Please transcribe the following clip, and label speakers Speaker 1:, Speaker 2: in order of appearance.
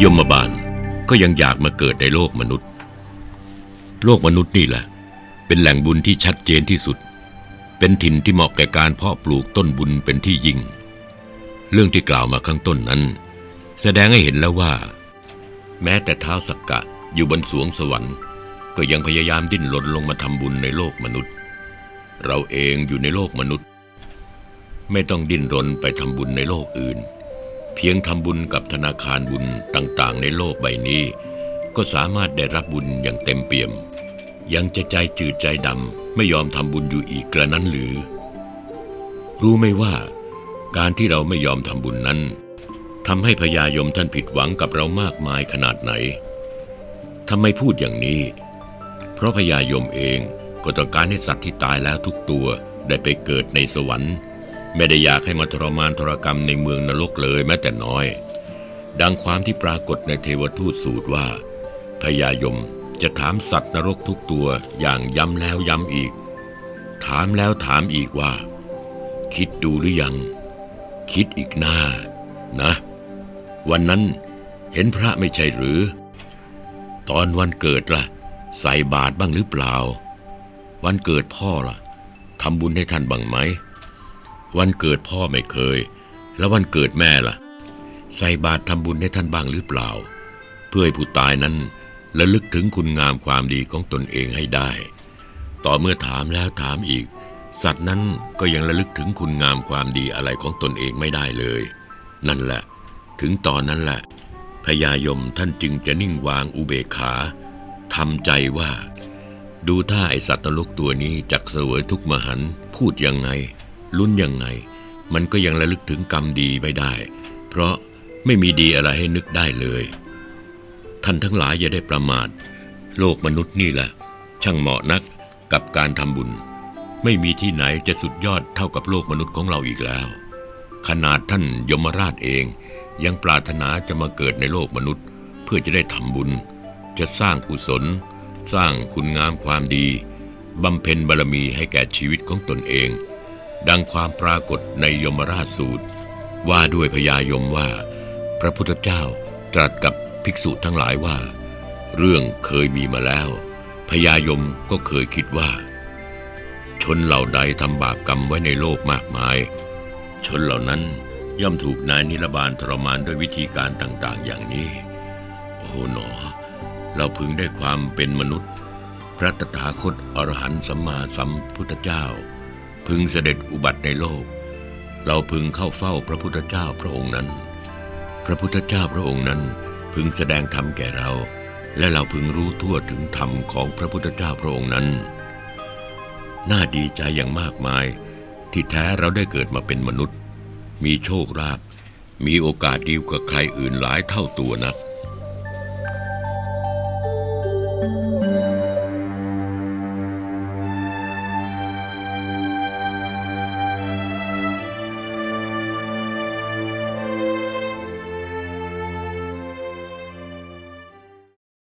Speaker 1: ยมบาลก็ยังอยากมาเกิดในโลกมนุษย์ โลกมนุษย์นี่แหละ เป็นแหล่งบุญที่ชัดเจนที่สุด เป็นถิ่นที่เหมาะแก่การเพาะปลูกต้นบุญเป็นที่ยิ่ง เรื่องที่กล่าวมาข้างต้นนั้น แสดงให้เห็นแล้วว่า แม้แต่เท้าสักกะอยู่บนสวงสวรรค์ ก็ยังพยายามดิ้นรนลงมาทำบุญในโลกมนุษย์ เราเองอยู่ในโลกมนุษย์ ไม่ต้องดิ้นรนไปทำบุญในโลกอื่น เพียงทำบุญกับธนาคารบุญต่างๆ ในโลกใบนี้ ก็สามารถได้รับบุญอย่างเต็มเปี่ยม ยังจะใจจืดใจดำไม่ยอมทำบุญอยู่อีกกระนั้นหรือ รู้ไหมว่า การที่เราไม่ยอมทำบุญนั้นทำให้พญายมท่านผิดหวังกับเรามากมายขนาดไหนทำไมพูดอย่างนี้ เพราะพญายมเองก็ต้องการให้สัตว์ที่ตายแล้วทุกตัวได้ไปเกิดในสวรรค์ ไม่ได้อยากให้มาทรมานทรกรรมในเมืองนรกเลยแม้แต่น้อย ดังความที่ปรากฏในเทวทูตสูตรว่าพญายมจะถามสัตว์นรกทุกตัวอย่างย้ำแล้วย้ำอีก ถามแล้วถามอีกว่า คิดดูหรือยัง คิดอีกหน้า นะ วันนั้นเห็นพระไม่ใช่หรือ ตอนวันเกิดล่ะ ใส่บาตรบ้างหรือเปล่า วันเกิดพ่อล่ะทำบุญให้ท่านบ้างไหม วันเกิดพ่อไม่เคย แล้ววันเกิดแม่ล่ะ ใส่บาตรทำบุญให้ท่านบ้างหรือเปล่า เพื่อให้ผู้ตายนั้นระลึกถึงคุณงามความดีของตนเองให้ได้ ต่อเมื่อถามแล้วถามอีก สัตว์นั้นก็ยังระลึกถึงคุณงามความดีอะไรของตนเองไม่ได้เลย นั่นแหละ ถึงตอนนั้นแหละพญายมท่านจึงจะนิ่งวางอุเบกขาทำใจว่า ดูถ้าไอสัตว์นรกตัวนี้จักเสวยทุกมหันพูดยังไง ลุ้นยังไง มันก็ยังระลึกถึงกรรมดีไม่ได้ เพราะไม่มีดีอะไรให้นึกได้เลย ท่านทั้งหลายอย่าได้ประมาท โลกมนุษย์นี่แหละ ช่างเหมาะนักกับการทำบุญ ไม่มีที่ไหนจะสุดยอดเท่ากับโลกมนุษย์ของเราอีกแล้ว ขนาดท่านยมราชเองยังปรารถนาจะมาเกิดในโลกมนุษย์ เพื่อจะได้ทำบุญ จะสร้างกุศล สร้างคุณงามความดีบำเพ็ญบารมีให้แก่ชีวิตของตนเอง ดังความปรากฏในยมราชสูตร ว่าด้วยพญายมว่า พระพุทธเจ้าตรัสกับภิกษุทั้งหลายว่า เรื่องเคยมีมาแล้วพญายมก็เคยคิดว่า ชนเหล่าใดทำบาปกรรมไว้ในโลกมากมาย ชนเหล่านั้นย่อมถูกนายนิรบาลทรมานด้วยวิธีการต่าง ๆ อย่างนี้ โอ้หนอ เราพึงได้ความเป็นมนุษย์ พระตถาคตอรหันสัมมาสัมพุทธเจ้า พึงเสด็จอุบัติในโลก เราพึงเข้าเฝ้าพระพุทธเจ้าพระองค์นั้น พระพุทธเจ้าพระองค์นั้นพึงแสดงธรรมแก่เรา และเราพึงรู้ทั่วถึงธรรมของพระพุทธเจ้าพระองค์นั้น น่าดีใจอย่างมากมาย ที่แท้เราได้เกิดมาเป็นมนุษย์ มีโชคลาภมีโอกาสดีกว่าใครอื่นหลายเท่าตัวนัก